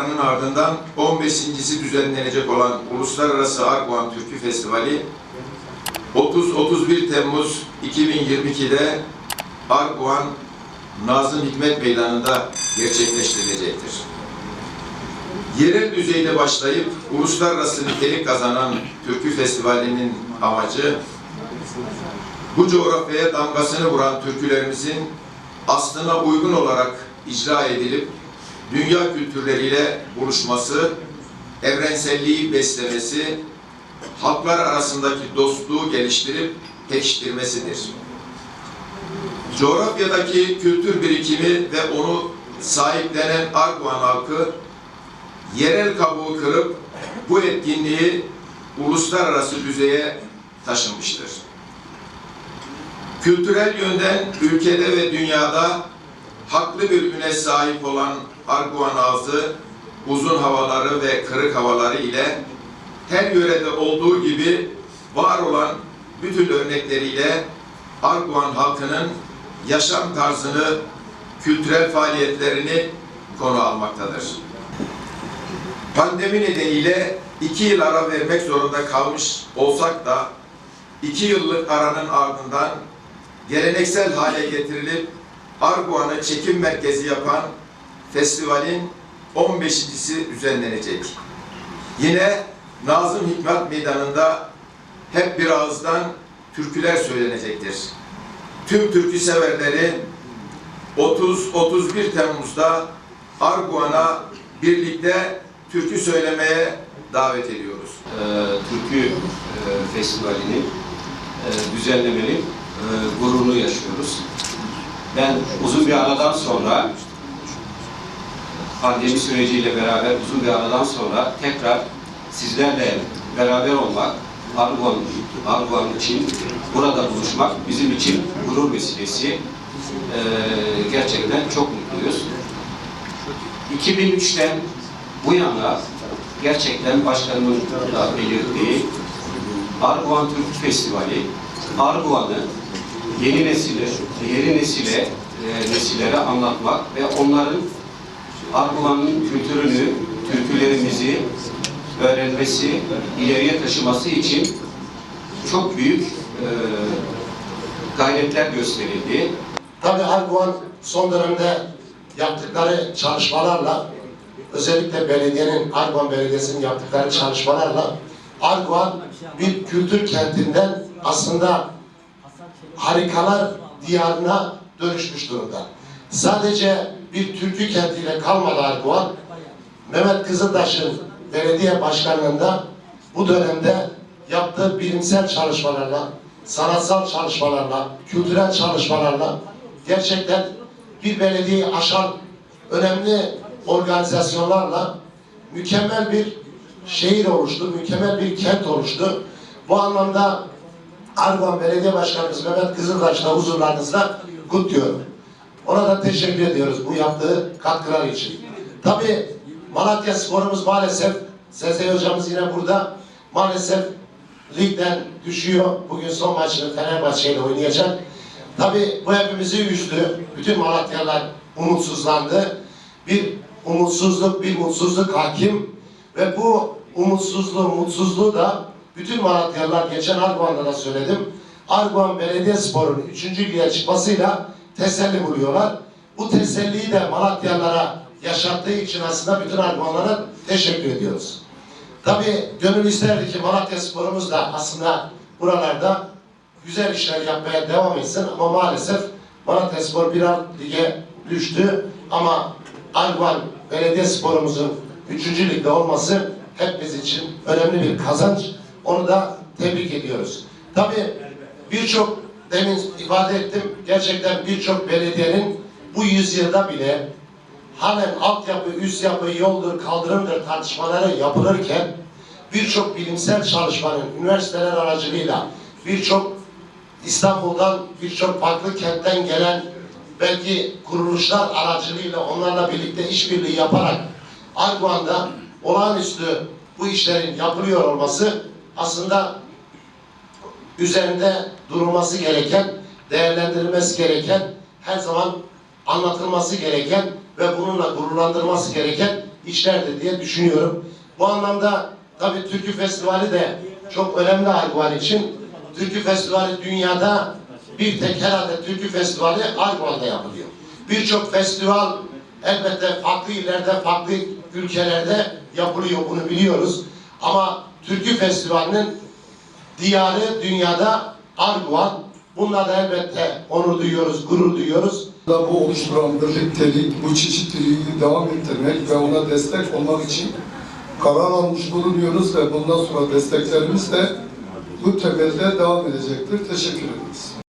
aranın ardından 15.si düzenlenecek olan Uluslararası Arguvan Türkü Festivali 30-31 Temmuz 2022'de Arguvan Nazım Hikmet Meydanı'nda gerçekleştirilecektir. Yerel düzeyde başlayıp uluslararası nitelik kazanan Türkü Festivali'nin amacı bu coğrafyaya damgasını vuran türkülerimizin aslına uygun olarak icra edilip dünya kültürleriyle buluşması, evrenselliği beslemesi, halklar arasındaki dostluğu geliştirip pekiştirmesidir. Coğrafyadaki kültür birikimi ve onu sahiplenen Arguvan halkı yerel kabuğu kırıp bu etkinliği uluslararası düzeye taşımıştır. Kültürel yönden ülkede ve dünyada haklı bir üne sahip olan Arguvan ağzı, uzun havaları ve kırık havaları ile her yörede olduğu gibi var olan bütün örnekleriyle Arguvan halkının yaşam tarzını, kültürel faaliyetlerini konu almaktadır. Pandemi nedeniyle iki yıl ara vermek zorunda kalmış olsak da iki yıllık aranın ardından geleneksel hale getirilip Arguvan'ı çekim merkezi yapan festivalin 15.si düzenlenecek. Yine Nazım Hikmet Meydanı'nda hep bir ağızdan türküler söylenecektir. Tüm türkü severleri 30-31 Temmuz'da Arguvan'a birlikte türkü söylemeye davet ediyoruz. e, Türkü e, Festivali'ni e, düzenlemenin e, gururunu yaşıyoruz. Ben uzun bir aradan sonra pandemi süreciyle beraber uzun bir aradan sonra tekrar sizlerle beraber olmak, Arguvan, Arguvan için burada buluşmak bizim için gurur vesilesi. E, gerçekten çok mutluyuz. 2003'ten bu yana gerçekten başkanımın da belirttiği Arguvan Türk Festivali Arguvan'ı yeni nesile, yeni nesile, e, nesillere anlatmak ve onların Arguvan'ın kültürünü, türkülerimizi öğrenmesi, ileriye taşıması için çok büyük e, gayretler gösterildi. Tabii Arguvan son dönemde yaptıkları çalışmalarla özellikle belediyenin, Arguvan Belediyesi'nin yaptıkları çalışmalarla Arguvan bir kültür kentinden aslında harikalar diyarına dönüşmüş durumda. Sadece bir türkü kentiyle kalmadı Arguvan. Mehmet Kızıltaş'ın belediye başkanlığında bu dönemde yaptığı bilimsel çalışmalarla, sanatsal çalışmalarla, kültürel çalışmalarla gerçekten bir belediyeyi aşan önemli organizasyonlarla mükemmel bir şehir oluştu, mükemmel bir kent oluştu. Bu anlamda Ardahan Belediye Başkanımız Mehmet Kızıltaş'la huzurlarınızda kutluyorum. Ona da teşekkür ediyoruz bu yaptığı katkılar için. Tabii Malatya sporumuz maalesef Sezai hocamız yine burada maalesef ligden düşüyor. Bugün son maçını Fenerbahçe ile oynayacak. Tabii bu hepimizi üzdü. Bütün Malatyalılar umutsuzlandı. Bir umutsuzluk, bir mutsuzluk hakim ve bu umutsuzluğu, mutsuzluğu da bütün Malatyalılar geçen Arguvan'da da söyledim. Arguvan Belediye Spor'un 3. lige çıkmasıyla teselli buluyorlar. Bu teselliyi de Malatyalılara yaşattığı için aslında bütün Arguvanlara teşekkür ediyoruz. Tabii gönül isterdi ki Malatya Spor'umuz da aslında buralarda güzel işler yapmaya devam etsin ama maalesef Malatya Spor bir alt lige düştü ama Arguvan Belediye Spor'umuzun 3. ligde olması hepimiz için önemli bir kazanç. Onu da tebrik ediyoruz. Tabii birçok demin ifade ettim gerçekten birçok belediyenin bu yüzyılda bile halen altyapı, üst yapı, yoldur, kaldırımdır tartışmaları yapılırken birçok bilimsel çalışmanın üniversiteler aracılığıyla birçok İstanbul'dan birçok farklı kentten gelen belki kuruluşlar aracılığıyla onlarla birlikte işbirliği yaparak Arguan'da olağanüstü bu işlerin yapılıyor olması aslında üzerinde durulması gereken, değerlendirilmesi gereken, her zaman anlatılması gereken ve bununla gururlandırılması gereken işlerdir diye düşünüyorum. Bu anlamda tabii Türkü Festivali de çok önemli Arguvan için. Türkü Festivali dünyada bir tek herhalde Türkü Festivali Arguvan'da yapılıyor. Birçok festival elbette farklı illerde, farklı ülkelerde yapılıyor bunu biliyoruz. Ama Türkü Festivali'nin diyarı dünyada Arguvan. Bununla da elbette onur duyuyoruz, gurur duyuyoruz. bu oluşturan birliktelik, bu çeşitliliği devam ettirmek ve ona destek olmak için karar almış bulunuyoruz ve bundan sonra desteklerimiz de bu temelde devam edecektir. Teşekkür ederiz.